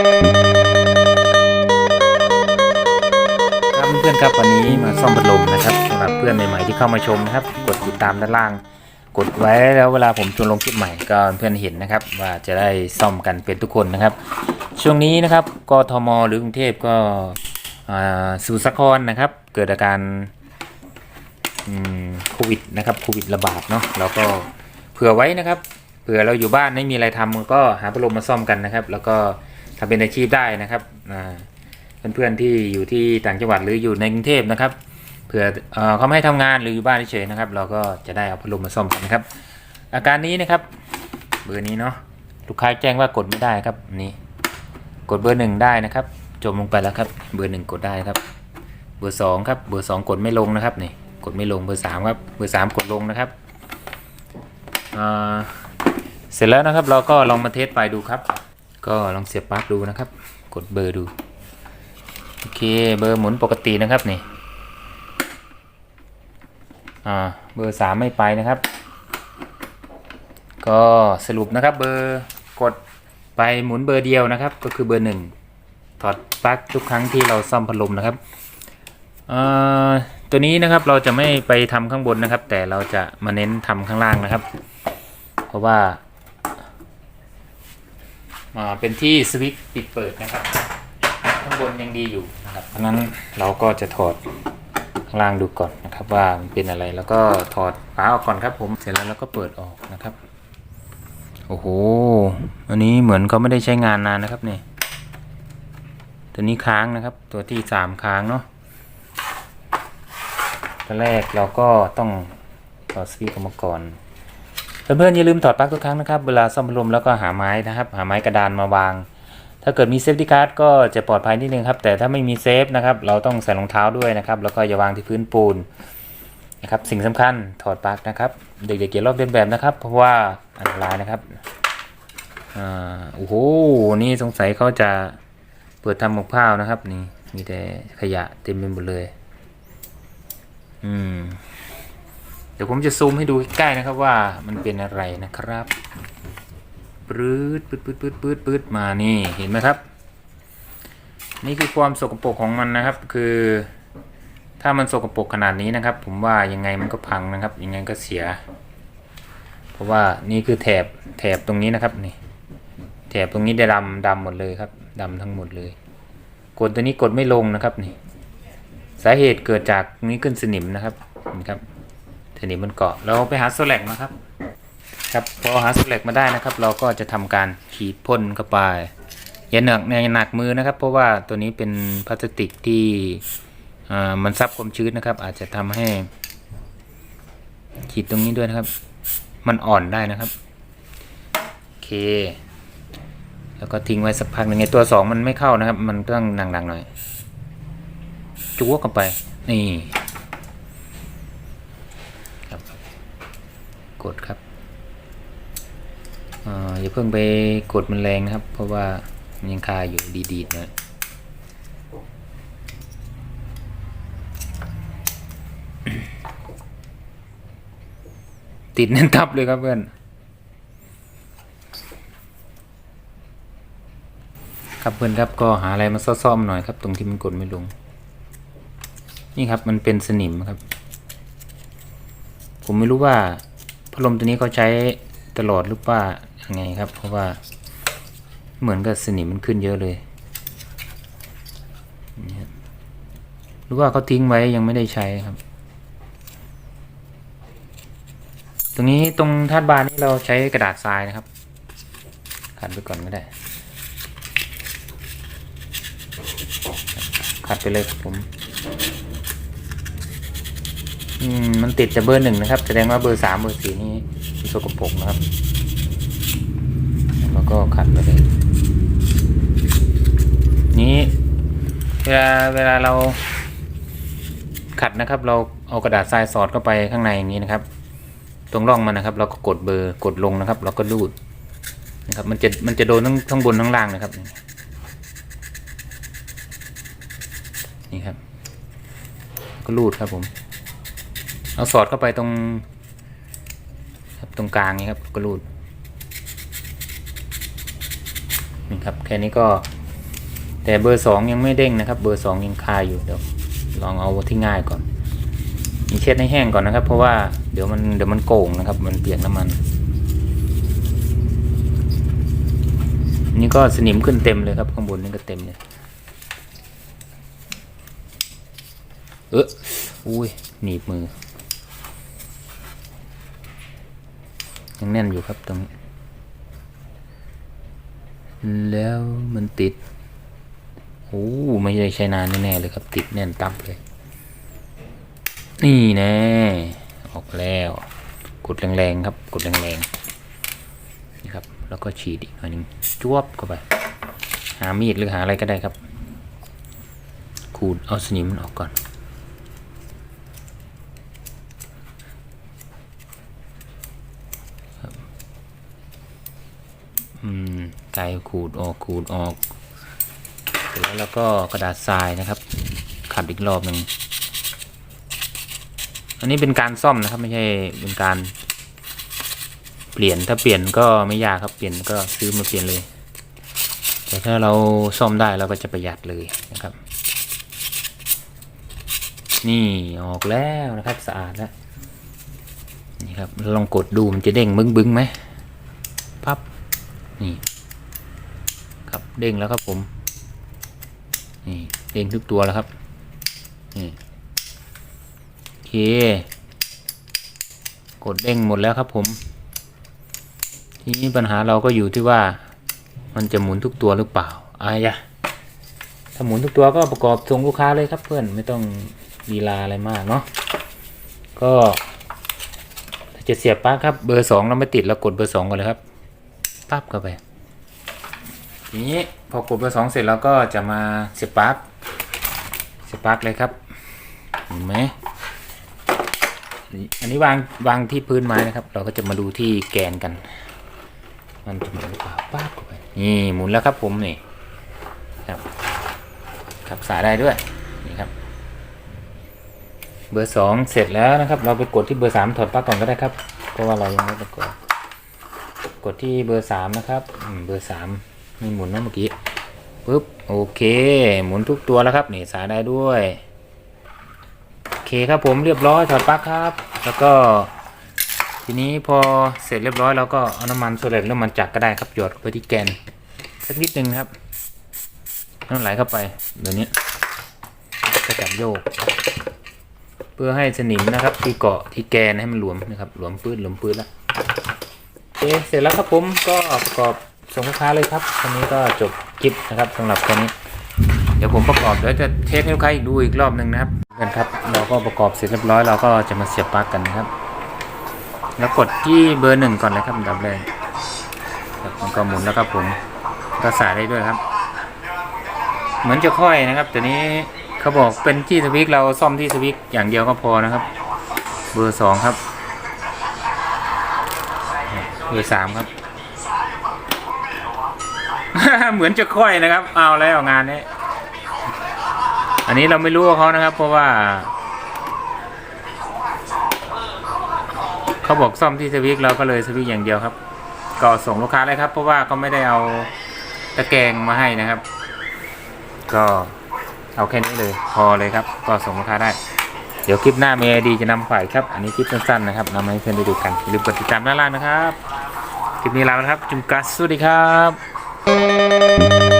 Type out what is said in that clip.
ครับเพื่อนๆครับวันนี้มาซ่อมพัดลมนะครับสำหรับเพื่อนใหม่ๆที่เข้ามาชมนะครับ กดติดตามด้านล่าง กดไว้แล้วเวลาผมชวนลงคลิปใหม่ก็เพื่อนเห็นนะครับ ว่าจะได้ซ่อมกันเป็นทุกคนนะครับ ช่วงนี้นะครับกทมหรือกรุงเทพก็สุสาครนะครับ เกิดอาการโควิดนะครับโควิดระบาดเนาะเราก็เผื่อไว้นะครับเผื่อเราอยู่บ้านไม่มีอะไรทำก็หาพัดลมมาซ่อมกันนะครับ แล้วก็ ทำเป็นอาชีพได้นะครับเพื่อนๆที่อยู่ที่ต่างจังหวัดหรืออยู่ในกรุงเทพนะครับเผื่อเขาไม่ให้ทำงานหรืออยู่บ้านเฉยๆนะครับ เราก็จะได้เอาพัดลมมาซ่อมกันนะครับ อาการนี้นะครับ เบอร์นี้เนาะลูกค้าแจ้งว่ากดไม่ได้ครับนี่กดเบอร์หนึ่งได้นะครับ จมลงไปแล้วครับ เบอร์หนึ่งกดได้ครับ เบอร์สองครับ เบอร์สองกดไม่ลงนะครับนี่กดไม่ลงเบอร์สามครับ เบอร์สามกดลงนะครับเสร็จแล้วนะครับเราก็ลองมาเทสไปดูครับ ก็ลองเสียบปลั๊กดูนะครับ กดเบอร์ดู โอเคเบอร์หมุนปกตินะครับนี่อ่าเบอร์สามไม่ไปนะครับ ก็สรุปนะครับเบอร์กดไปหมุนเบอร์เดียวนะครับ ก็คือเบอร์หนึ่งถอดปลั๊กทุกครั้งที่เราซ่อมพัดลมนะครับอ่าตัวนี้นะครับเราจะไม่ไปทำข้างบนนะครับ แต่เราจะมาเน้นทำข้างล่างนะครับ เพราะว่า เป็นที่สวิตช์ปิดเปิดนะครับ ข้างบนยังดีอยู่นะครับเพราะนั้นเราก็จะถอดข้างล่างดูก่อนนะครับ ว่ามันเป็นอะไรแล้วก็ถอดฝาออกก่อนครับ ผมเสร็จแล้วเราก็เปิดออกนะครับ โอ้โหอันนี้เหมือนเขาไม่ได้ใช้งานนานนะครับเนี่ยตัวนี้ค้างนะครับ ตัวที่สามค้างเนาะตัวแรกเราก็ต้องถอสวิตช์ออกมาก่อน เพื่อนๆอย่าลืมถอดปลั๊กทุกครั้งนะครับ เวลาซ่อมพัดลมแล้วก็หาไม้นะครับ หาไม้กระดานมาวาง ถ้าเกิดมีเซฟตี้การ์ดก็จะปลอดภัยนิดนึงครับ แต่ถ้าไม่มีเซฟนะครับ เราต้องใส่รองเท้าด้วยนะครับ แล้วก็อย่าวางที่พื้นปูนนะครับ สิ่งสำคัญถอดปลั๊กนะครับ เด็กๆอย่าลอกเลียนแบบนะครับ เพราะว่าอันตรายนะครับ อ่า โอ้โห นี่สงสัยเขาจะเปิดทำหมกข้าวนะครับ นี่ มีแต่ขยะเต็มไปหมดเลย อืม ดี๋ยวผมจะซูมให้ดูใกล้ๆนะครับว่ามันเป็นอะไรนะครับปื๊ดปื๊ดปื๊ดปื๊ดปื๊ดปื๊ดมานี่เห็นไหมครับ นี่คือความสกปรกของมันนะครับ คือ ถ้ามันสกปรกขนาดนี้นะครับ ผมว่ายังไงมันก็พังนะครับ ยังไงก็เสีย เพราะว่านี่คือแถบแถบตรงนี้นะครับนี่แถบตรงนี้ได้ดำดำหมดเลยครับดำทั้งหมดเลย กดตัวนี้กดไม่ลงนะครับนี่ สาเหตุเกิดจากนี้ขึ้นสนิมนะครับนี่ครับ สนิมมันเกาะเราไปหาโซแลกมาครับครับพอหาสเหล็กมาได้นะครับ เราก็จะทำการขีดพ่นเข้าไปอย่าหนักในหนักมือนะครับ เพราะว่าตัวนี้เป็นพลาสติกที่มันซับความชื้นนะครับ อาจจะทำให้ ขีดตรงนี้ด้วยนะครับ มันอ่อนได้นะครับโอเค แล้วก็ทิ้งไว้สักพักหนึ่งไงตัวสองมันไม่เข้านะครับ มันต้องหนักๆหน่อยจุ๊กเข้าไปนี่ครับ กดครับออย่าเพิ่งไปกดมันแรงนะครับ เพราะว่ามันยังคาอยู่ดีๆนะติดแน่นทับเลยครับเพื่อน ครับเพื่อนครับก็หาอะไรมาซ่อมๆหน่อยครับ ตรงที่มันกดไม่ลง นี่ครับมันเป็นสนิมครับ ผมไม่รู้ว่า พัดลมตัวนี้เขาใช้ตลอดหรือว่ายังไงครับ เพราะว่าเหมือนกับสนิมมันขึ้นเยอะเลยนี่ครับหรือว่าเขาทิ้งไว้ยังไม่ได้ใช้ครับ ตรงนี้ตรงธาตุบานนี้เราใช้กระดาษทรายนะครับขัดไปก่อนก็ได้ขัดไปเลยครับผม อืมมันติดแต่เบอร์หนึ่งนะครับ แสดงว่าเบอร์สามเบอร์สี่นี่สกปรกนะครับ แล้วก็ขัดไปเลย นี้เวลาเวลาเราขัดนะครับ เราเอากระดาษทรายสอดเข้าไปข้างในอย่างนี้นะครับ ตรงร่องมันนะครับ เราก็กดเบอร์กดลงนะครับ เราก็รูดนะครับ มันจะมันจะโดนทั้งทั้งบนทั้งล่างนะครับ นี่ครับ ก็รูดครับผม เอาสอดเข้าไปตรงครับตรงกลางนี้ครับก็รูดนี่ครับแค่นี้ก็ แต่เบอร์สองยังไม่เด้งนะครับ เบอร์สองยังคาอยู่เดี๋ยวลองเอาที่ง่ายก่อนนี่เช็ดให้แห้งก่อนนะครับ เพราะว่าเดี๋ยวมันเดี๋ยวมันโก่งนะครับ มันเปียกน้ำมัน นี่ก็สนิมขึ้นเต็มเลยครับ ข้างบนนี่ก็เต็มเลยเอออุ้ยหนีบมือ ยังแน่นอยู่ครับตรงนี้ แล้วมันติดโอ้ไม่ได้ใช้นานแน่เลยครับ ติดแน่นตับเลย นี่แน่ออกแล้ว กดแรงๆครับ กดแรงๆนี่ครับ แล้วก็ฉีดอีกหน่อยนึงจวบเข้าไป หามีดหรือหาอะไรก็ได้ครับ ขูดเอาสนิมมันออกก่อน อืมไกขูดออกขูดออกเสร็จแล้วเราก็กระดาษทรายนะครับ ขัดอีกรอบหนึ่งอันนี้เป็นการซ่อมนะครับ ไม่ใช่เป็นการ เปลี่ยนถ้าเปลี่ยนก็ไม่ยากครับเปลี่ยนก็ซื้อมาเปลี่ยนเลย แต่ถ้าเราซ่อมได้เราก็จะประหยัดเลยนะครับ นี่ออกแล้วนะครับสะอาดแล้วนี่ครับลองกดดูมันจะเด้งบึ้งบึ้งไหม นี่ ครับเด้งแล้วครับผม นี่เด้งทุกตัวแล้วครับ นี่โอเค กดเด้งหมดแล้วครับผม ทีนี้ปัญหาเราก็อยู่ที่ว่ามันจะหมุนทุกตัวหรือเปล่าอายะถ้าหมุนทุกตัวก็ประกอบส่งลูกค้าเลยครับเพื่อนไม่ต้องลีลาอะไรมากเนาะก็จะเสียบปลั๊กครับเบอร์สองเราไม่ติดเรากดเบอร์สองก่อนเลยครับ ปั๊บเข้าไป ทีนี้พอกดเบอร์สองเสร็จเราก็จะมาเสียบปลั๊กเสียบปลั๊กเลยครับเห็นไหมอันนี้วางวางที่พื้นไม้นะครับ เราก็จะมาดูที่แกนกัน มันจะหมุนหรือเปล่าปั๊บเข้าไปนี่หมุนแล้วครับผมนี่ครับขับสายได้ด้วยนี่ครับ เบอร์สองเสร็จแล้วนะครับ เราไปกดที่เบอร์สามถอดปลั๊กก่อนก็ได้ครับ เพราะว่าเรายังไม่ได้กด กดที่เบอร์สามนะครับเบอร์สามไม่หมุนนะเมื่อกี้ปุ๊บโอเค หมุนทุกตัวแล้วครับนี่สายได้ด้วยโอเคครับผมเรียบร้อยถอดปลั๊กครับ แล้วก็ ทีนี้พอเสร็จเรียบร้อยเราก็เอาน้ำมันโซเลตน้ำมันจักรก็ได้ครับหยดไปที่แกนสักนิดนึงครับน้ำไหลเข้าไปแบบนี้ก็จับโยก เพื่อให้สนิมนะครับที่เกาะที่แกนให้มันหลวมนะครับหลวมปื้ดหลวมปื้ดแล้ว เคเสร็จแล้วครับผมก็ประกอบส่งลูกค้าเลยครับวันนี้ก็จบคลิปนะครับสำหรับค่นี้ เดี๋ยวผมประกอบเดี๋ยวจะเทสให้ลูกค้าอีกดูอีกรอบหนึ่งนะครับกันครับ เราก็ประกอบเสร็จเรียบร้อยเราก็จะมาเสียบปลั๊กกันนะครับ แล้วกดที่เบอร์หนึ่งก่อนเลยครับดับแรกครับมันก็หมุนแล้วครับผมก็สายได้ด้วยครับ เหมือนจะค่อยนะครับแต่นี้เขาบอกเป็นที่สวิตช์เราซ่อมที่สวิตช์อย่างเดียวก็พอนะครับ เบอร์สองครับ เบอร์สามครับ เหมือนจะค่อยนะครับ เอาแล้วงานนี้ อันนี้เราไม่รู้เขานะครับ เพราะว่า เขาบอกซ่อมที่สวิกเราก็เลยสวิกอย่างเดียวครับ ก็ส่งลูกค้าเลยครับ เพราะว่าเขาไม่ได้เอาตะแกรงมาให้นะครับ ก็เอาแค่นี้เลยพอเลยครับ ก็ส่งลูกค้าได้เดี๋ยวคลิปหน้าเมย์ดีจะนำฝ่ายครับ อันนี้คลิปสั้นๆนะครับนำมาให้เพื่อนได้ดูกันอย่าลืมกดติดตามด้านล่างนะครับ คลิปนี้ลาไปแล้วครับจุมกัสสวัสดีครับ